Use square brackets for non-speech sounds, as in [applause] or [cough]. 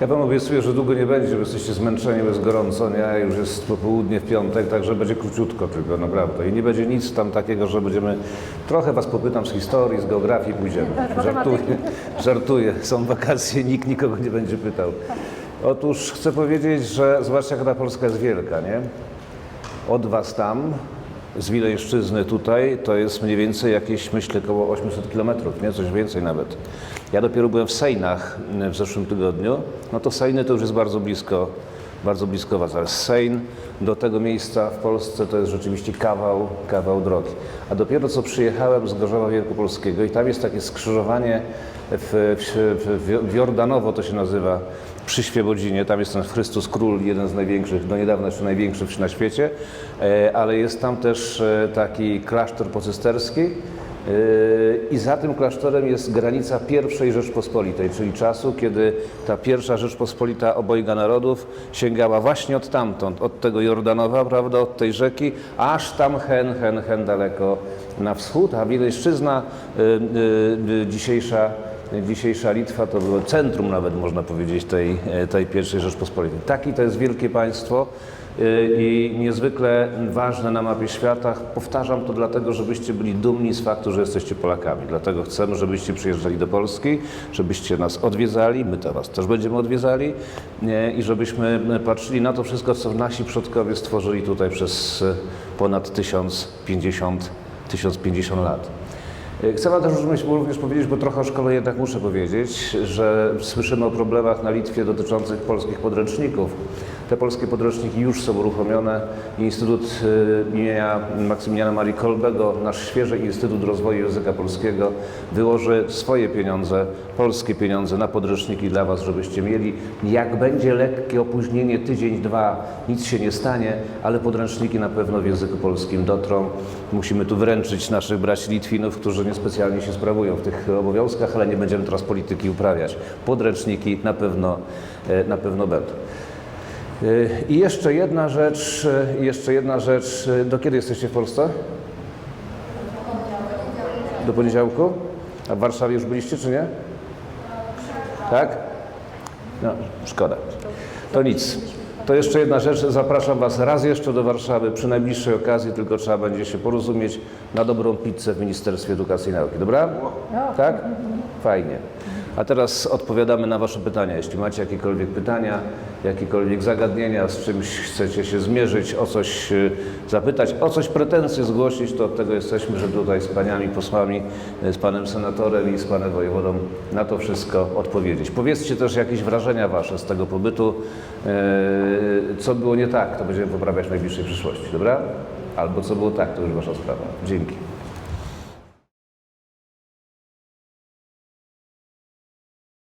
Ja Wam obiecuję, że długo nie będzie, bo jesteście zmęczeni, jest gorąco, nie? Już jest popołudnie w piątek, także będzie króciutko tylko, naprawdę. I nie będzie nic tam takiego, że będziemy... Trochę Was popytam z historii, z geografii, pójdziemy. Żartuję, [laughs] żartuję. Są wakacje, nikt nikogo nie będzie pytał. Otóż chcę powiedzieć, że zobaczcie, jaka ta Polska jest wielka, nie? Od Was tam, z Wilejszczyzny tutaj, to jest mniej więcej jakieś, myślę, około 800 kilometrów, nie? Coś więcej nawet. Ja dopiero byłem w Sejnach w zeszłym tygodniu. No to Sejny to już jest bardzo blisko, bardzo blisko Was, ale Sejn do tego miejsca w Polsce to jest rzeczywiście kawał, kawał drogi. A dopiero co przyjechałem z Gorzowa Wielkopolskiego i tam jest takie skrzyżowanie w, w, w, Jordanowo to się nazywa, przy Świebodzinie, tam jest ten Chrystus Król, jeden z największych, do niedawna jeszcze największy na świecie, e, ale jest tam też e, taki klasztor pocysterski i za tym klasztorem jest granica pierwszej Rzeczpospolitej, czyli czasu, kiedy ta pierwsza Rzeczpospolita obojga narodów sięgała właśnie od tamtąd, od tego Jordanowa, prawda, od tej rzeki, aż tam hen, hen, hen daleko na wschód, a Wileńszczyzna y, y, y, dzisiejsza Dzisiejsza Litwa to było centrum nawet można powiedzieć tej, tej pierwszej Rzeczpospolitej. Taki to jest wielkie państwo i niezwykle ważne na mapie świata. Powtarzam to dlatego, żebyście byli dumni z faktu, że jesteście Polakami. Dlatego chcemy, żebyście przyjeżdżali do Polski, żebyście nas odwiedzali, my to was też będziemy odwiedzali nie? i żebyśmy patrzyli na to wszystko, co nasi przodkowie stworzyli tutaj przez y, ponad 1050, 1050 lat. Chcę Wam też również powiedzieć, bo trochę o szkole jednak muszę powiedzieć, że słyszymy o problemach na Litwie dotyczących polskich podręczników. Te polskie podręczniki już są uruchomione. Instytut y, imienia Maksymiliana Marii Kolbego, nasz świeży Instytut Rozwoju Języka Polskiego, wyłoży swoje pieniądze, polskie pieniądze na podręczniki dla Was, żebyście mieli. Jak będzie lekkie opóźnienie, tydzień, dwa, nic się nie stanie, ale podręczniki na pewno w języku polskim dotrą. Musimy tu wręczyć naszych braci Litwinów, którzy niespecjalnie się sprawują w tych obowiązkach, ale nie będziemy teraz polityki uprawiać. Podręczniki na pewno, e, na pewno będą. I jeszcze jedna rzecz, jeszcze jedna rzecz. Do kiedy jesteście w Polsce? Do poniedziałku? A w Warszawie już byliście, czy nie? Tak? No, szkoda. To nic. To jeszcze jedna rzecz. Zapraszam Was raz jeszcze do Warszawy przy najbliższej okazji, tylko trzeba będzie się porozumieć na dobrą pizzę w Ministerstwie Edukacji i Nauki. Dobra? Tak? Fajnie. A teraz odpowiadamy na Wasze pytania. Jeśli macie jakiekolwiek pytania, jakiekolwiek zagadnienia, z czymś chcecie się zmierzyć, o coś y, zapytać, o coś pretensje zgłosić, to od tego jesteśmy, żeby tutaj z paniami posłami, y, z panem senatorem i z panem wojewodą na to wszystko odpowiedzieć. Powiedzcie też jakieś wrażenia Wasze z tego pobytu, y, co było nie tak, to będziemy poprawiać w najbliższej przyszłości, dobra? Albo co było tak, to już Wasza sprawa. Dzięki.